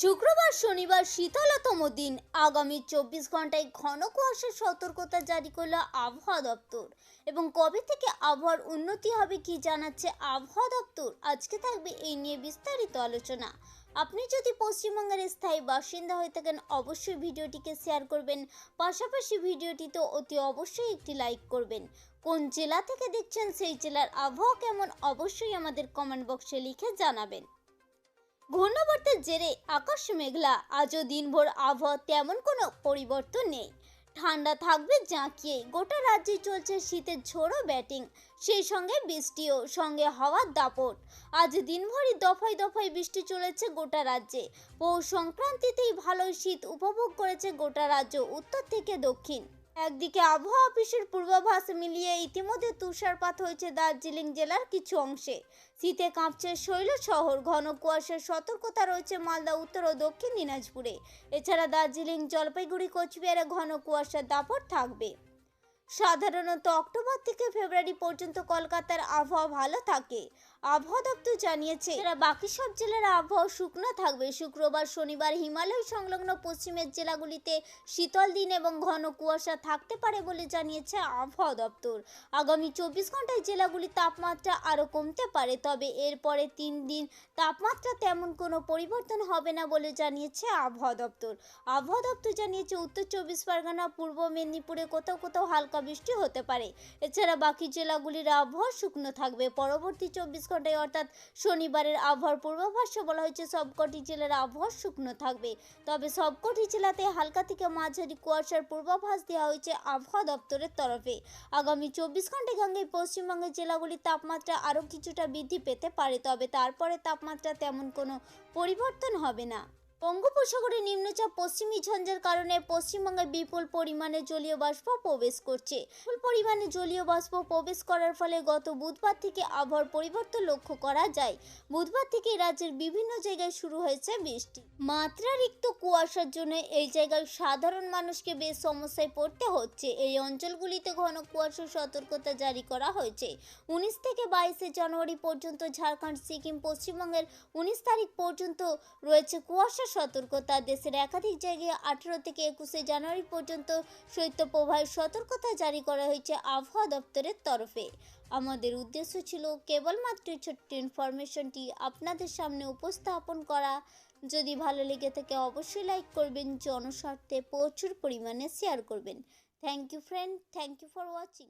শুক্রবার, শনিবার শীতলতম দিন। আগামী চব্বিশ ঘন্টায় ঘন কুয়াশার সতর্কতা জারি করল আবহাওয়া দপ্তর। এবং কবে থেকে আবহাওয়ার উন্নতি হবে কি জানাচ্ছে আবহাওয়া দপ্তর? আজকে থাকবে এই নিয়ে বিস্তারিত আলোচনা। আপনি যদি পশ্চিমবঙ্গের স্থায়ী বাসিন্দা হয়ে থাকেন, অবশ্যই ভিডিওটিকে শেয়ার করবেন। পাশাপাশি ভিডিওটিতে অতি অবশ্যই একটি লাইক করবেন। কোন জেলা থেকে দেখছেন সেই জেলার আবহাওয়া কেমন, অবশ্যই আমাদের কমেন্ট বক্সে লিখে জানাবেন। ঘূর্ণাবর্তের জেরে আকাশ মেঘলা। আজও দিনভর আবহাওয়া তেমন কোনো পরিবর্তন নেই। ঠান্ডা থাকবে জাঁকিয়ে গোটা রাজ্যে চলছে শীতের ঝোড়ো ব্যাটিং। সেই সঙ্গে বৃষ্টিও, সঙ্গে হাওয়ার দাপট। আজ দিনভরই দফায় দফায় বৃষ্টি চলেছে গোটা রাজ্যে। পৌষ সংক্রান্তিতেই ভালোই শীত উপভোগ করেছে গোটা রাজ্য, উত্তর থেকে দক্ষিণ। একদিকে আবহাওয়া অফিসের পূর্বাভাস মিলিয়ে ইতিমধ্যে তুষারপাত হয়েছে দার্জিলিং জেলার কিছু অংশে। শীতে কাঁপছে শৈল শহর, ঘন কুয়াশার সতর্কতা রয়েছে মালদা, উত্তর ও দক্ষিণ দিনাজপুরে। এছাড়া দার্জিলিং, জলপাইগুড়ি, কোচবিহারে ঘন কুয়াশার দাপট থাকবে। সাধারণত অক্টোবর থেকে ফেব্রুয়ারি পর্যন্ত কলকাতার আবহাওয়া ভালো থাকে। আবহাওয়া দপ্তর জানিয়েছে এরা বাকি সব জেলার আবহাওয়া শুকনো থাকবে। শুক্রবার, শনিবার, হিমালয় সংলগ্ন পশ্চিমের জেলাগুলিতে শীতল দিন এবং ঘন কুয়াশা থাকতে পারে বলে জানিয়েছে আবহাওয়া দপ্তর। আগামী চব্বিশ ঘন্টায় জেলাগুলির তাপমাত্রা আরও কমতে পারে, তবে এরপরে তিন দিন তাপমাত্রা তেমন কোনো পরিবর্তন হবে না বলে জানিয়েছে আবহাওয়া দপ্তর। আবহাওয়া দপ্তর জানিয়েছে, উত্তর চব্বিশ পরগনা, পূর্ব মেদিনীপুরে কোথাও কোথাও হালকা বৃষ্টি হতে পারে। এছাড়া বাকি জেলাগুলির আবহাওয়া শুকনো থাকবে। পরবর্তী চব্বিশ ঘন্টায় অর্থাৎ শনিবারের আবহাওয়ার পূর্বাভাসে বলা হয়েছে, সবকটি জেলার আবহাওয়া শুকনো থাকবে। তবে সবকটি জেলাতে হালকা থেকে মাঝারি কুয়াশার পূর্বাভাস দেওয়া হয়েছে আবহাওয়া দপ্তরের তরফে। আগামী চব্বিশ ঘন্টায় গঙ্গে পশ্চিমবঙ্গের জেলাগুলির তাপমাত্রা আরও কিছুটা বৃদ্ধি পেতে পারে, তবে তারপরে তাপমাত্রা তেমন কোনো পরিবর্তন হবে না। বঙ্গোপসাগরে নিম্নচাপ পশ্চিমী ঝঞ্ঝার কারণে পশ্চিমবঙ্গে বিপুল পরিমাণে জলীয় বাষ্প প্রবেশ করছে। বিপুল পরিমাণে জলীয় বাষ্প প্রবেশ করার ফলে গত বুধবার থেকে আবহাওয়ার পরিবর্তন লক্ষ্য করা যায়। বুধবার থেকে রাজ্যের বিভিন্ন জায়গায় শুরু হয়েছে বৃষ্টি। মাত্রারিক্ত কুয়াশার জন্য এই জায়গায় সাধারণ মানুষকে বেশ সমস্যায় পড়তে হচ্ছে। এই অঞ্চলগুলিতে ঘন কুয়াশার সতর্কতা জারি করা হয়েছে। উনিশ থেকে বাইশে জানুয়ারি পর্যন্ত ঝাড়খণ্ড, সিকিম, পশ্চিমবঙ্গের উনিশ তারিখ পর্যন্ত রয়েছে কুয়াশা সতর্কতা। দেশের একাধিক জায়গায় আঠেরো থেকে একুশে জানুয়ারি পর্যন্ত শৈত্যপ্রবাহের সতর্কতা জারি করা হয়েছে আবহাওয়া দপ্তরের তরফে। আমাদের উদ্দেশ্য ছিল কেবলমাত্র ছোট্ট ইনফরমেশনটি আপনাদের সামনে উপস্থাপন করা। যদি ভালো লেগে থাকে অবশ্যই লাইক করবেন, জনস্বার্থে প্রচুর পরিমাণে শেয়ার করবেন। Thank you friend thank you for watching